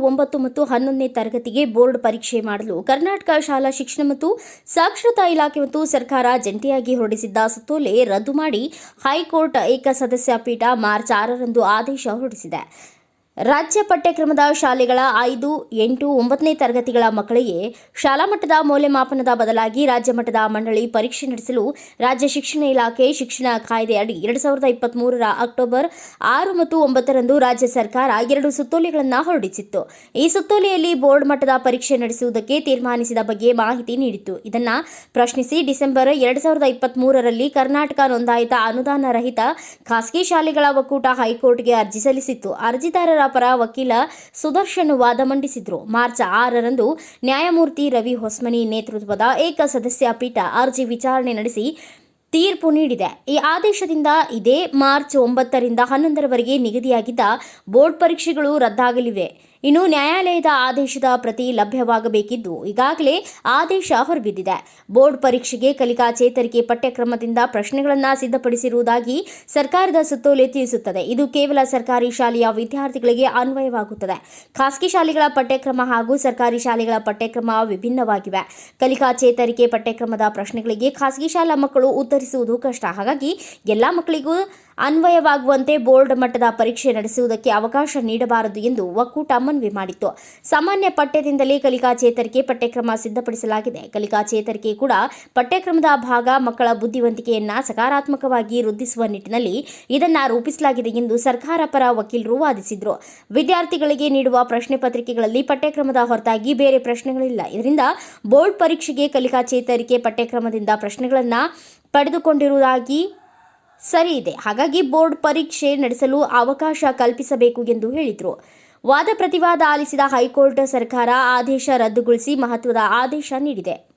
ಒಂಬತ್ತು ಮತ್ತು ಹನ್ನೊಂದನೇ ತರಗತಿಗೆ ಬೋರ್ಡ್ ಪರೀಕ್ಷೆ ಮಾಡಲು ಕರ್ನಾಟಕ ಶಾಲಾ ಶಿಕ್ಷಣ ಮತ್ತು ಸಾಕ್ಷರತಾ ಇಲಾಖೆ ಮತ್ತು ಸರ್ಕಾರ ಜಂಟಿಯಾಗಿ ಹೊರಡಿಸಿದ್ದ ಸುತ್ತೋಲೆ ರದ್ದು ಮಾಡಿ ಹೈಕೋರ್ಟ್ ಏಕಸದಸ್ಯ ಪೀಠ ಮಾರ್ಚ್ ಆರರಂದು ಆದೇಶ ಹೊರಡಿಸಿದೆ. ರಾಜ್ಯ ಪಠ್ಯಕ್ರಮದ ಶಾಲೆಗಳ ಐದು, ಎಂಟು, ಒಂಬತ್ತನೇ ತರಗತಿಗಳ ಮಕ್ಕಳಿಗೆ ಶಾಲಾ ಮಟ್ಟದ ಮೌಲ್ಯಮಾಪನದ ಬದಲಾಗಿ ರಾಜ್ಯ ಮಟ್ಟದ ಮಂಡಳಿ ಪರೀಕ್ಷೆ ನಡೆಸಲು ರಾಜ್ಯ ಶಿಕ್ಷಣ ಇಲಾಖೆ ಶಿಕ್ಷಣ ಕಾಯ್ದೆ ಅಡಿ ಎರಡು ಸಾವಿರದ ಇಪ್ಪತ್ತ್ಮೂರರ ಅಕ್ಟೋಬರ್ ಆರು ಮತ್ತು ಒಂಬತ್ತರಂದು ರಾಜ್ಯ ಸರ್ಕಾರ ಎರಡು ಸುತ್ತೋಲೆಗಳನ್ನು ಹೊರಡಿಸಿತ್ತು. ಈ ಸುತ್ತೋಲೆಯಲ್ಲಿ ಬೋರ್ಡ್ ಮಟ್ಟದ ಪರೀಕ್ಷೆ ನಡೆಸುವುದಕ್ಕೆ ತೀರ್ಮಾನಿಸಿದ ಬಗ್ಗೆ ಮಾಹಿತಿ ನೀಡಿತ್ತು. ಇದನ್ನು ಪ್ರಶ್ನಿಸಿ ಡಿಸೆಂಬರ್ ಎರಡು ಸಾವಿರದ ಇಪ್ಪತ್ತ್ಮೂರರಲ್ಲಿ ಕರ್ನಾಟಕ ನೋಂದಾಯಿತ ಅನುದಾನ ರಹಿತ ಖಾಸಗಿ ಶಾಲೆಗಳ ಒಕ್ಕೂಟ ಹೈಕೋರ್ಟ್ಗೆ ಅರ್ಜಿ ಸಲ್ಲಿಸಿತ್ತು. ಅರ್ಜಿದಾರರ ಪರ ವಕೀಲ ಸುದರ್ಶನ್ ವಾದ ಮಂಡಿಸಿದ್ರು. ಮಾರ್ಚ್ ಆರರಂದು ನ್ಯಾಯಮೂರ್ತಿ ರವಿ ಹೊಸ್ಮನಿ ನೇತೃತ್ವದ ಏಕಸದಸ್ಯ ಪೀಠ ಅರ್ಜಿ ವಿಚಾರಣೆ ನಡೆಸಿ ತೀರ್ಪು ನೀಡಿದೆ. ಈ ಆದೇಶದಿಂದ ಇದೇ ಮಾರ್ಚ್ ಒಂಬತ್ತರಿಂದ ಹನ್ನೊಂದರವರೆಗೆ ನಿಗದಿಯಾಗಿದ್ದ ಬೋರ್ಡ್ ಪರೀಕ್ಷೆಗಳು ರದ್ದಾಗಲಿವೆ. ಇನ್ನು ನ್ಯಾಯಾಲಯದ ಆದೇಶದ ಪ್ರತಿ ಲಭ್ಯವಾಗಬೇಕಿದ್ದು ಈಗಾಗಲೇ ಆದೇಶ ಹೊರಬಿದ್ದಿದೆ. ಬೋರ್ಡ್ ಪರೀಕ್ಷೆಗೆ ಕಲಿಕಾ ಚೇತರಿಕೆ ಪಠ್ಯಕ್ರಮದಿಂದ ಪ್ರಶ್ನೆಗಳನ್ನು ಸಿದ್ಧಪಡಿಸಿರುವುದಾಗಿ ಸರ್ಕಾರದ ಸುತ್ತೋಲೆ ತಿಳಿಸುತ್ತದೆ. ಇದು ಕೇವಲ ಸರ್ಕಾರಿ ಶಾಲೆಯ ವಿದ್ಯಾರ್ಥಿಗಳಿಗೆ ಅನ್ವಯವಾಗುತ್ತದೆ. ಖಾಸಗಿ ಶಾಲೆಗಳ ಪಠ್ಯಕ್ರಮ ಹಾಗೂ ಸರ್ಕಾರಿ ಶಾಲೆಗಳ ಪಠ್ಯಕ್ರಮ ವಿಭಿನ್ನವಾಗಿವೆ. ಕಲಿಕಾ ಚೇತರಿಕೆ ಪಠ್ಯಕ್ರಮದ ಪ್ರಶ್ನೆಗಳಿಗೆ ಖಾಸಗಿ ಶಾಲಾ ಮಕ್ಕಳು ಉತ್ತರಿಸುವುದು ಕಷ್ಟ. ಹಾಗಾಗಿ ಎಲ್ಲ ಮಕ್ಕಳಿಗೂ ಅನ್ವಯವಾಗುವಂತೆ ಬೋರ್ಡ್ ಮಟ್ಟದ ಪರೀಕ್ಷೆ ನಡೆಸುವುದಕ್ಕೆ ಅವಕಾಶ ನೀಡಬಾರದು ಎಂದು ಒಕ್ಕೂಟ ಮನವಿ ಮಾಡಿತ್ತು. ಸಾಮಾನ್ಯ ಪಠ್ಯದಿಂದಲೇ ಕಲಿಕಾ ಚೇತರಿಕೆ ಪಠ್ಯಕ್ರಮ ಸಿದ್ಧಪಡಿಸಲಾಗಿದೆ. ಕಲಿಕಾ ಚೇತರಿಕೆ ಕೂಡ ಪಠ್ಯಕ್ರಮದ ಭಾಗ ಮಕ್ಕಳ ಬುದ್ಧಿವಂತಿಕೆಯನ್ನ ಸಕಾರಾತ್ಮಕವಾಗಿ ವೃದ್ಧಿಸುವ ನಿಟ್ಟಿನಲ್ಲಿ ಇದನ್ನ ರೂಪಿಸಲಾಗಿದೆ ಎಂದು ಸರ್ಕಾರ ಪರ ವಕೀಲರು ವಾದಿಸಿದರು. ವಿದ್ಯಾರ್ಥಿಗಳಿಗೆ ನೀಡುವ ಪ್ರಶ್ನೆ ಪತ್ರಿಕೆಗಳಲ್ಲಿ ಪಠ್ಯಕ್ರಮದ ಹೊರತಾಗಿ ಬೇರೆ ಪ್ರಶ್ನೆಗಳಿಲ್ಲ. ಇದರಿಂದ ಬೋರ್ಡ್ ಪರೀಕ್ಷೆಗೆ ಕಲಿಕಾ ಚೇತರಿಕೆ ಪಠ್ಯಕ್ರಮದಿಂದ ಪ್ರಶ್ನೆಗಳನ್ನ ಪಡೆದುಕೊಂಡಿರುವುದಾಗಿ ಸರಿ ಇದೆ ಹಾಗಾಗಿ ಬೋರ್ಡ್ ಪರೀಕ್ಷೆ ನಡೆಸಲು ಅವಕಾಶ ಕಲ್ಪಿಸಬೇಕು ಎಂದು ಹೇಳಿದರು. ವಾದ ಪ್ರತಿವಾದ ಆಲಿಸಿದ ಹೈಕೋರ್ಟ್ ಸರ್ಕಾರ ಆದೇಶ ರದ್ದುಗೊಳಿಸಿ ಮಹತ್ವದ ಆದೇಶ ನೀಡಿದೆ.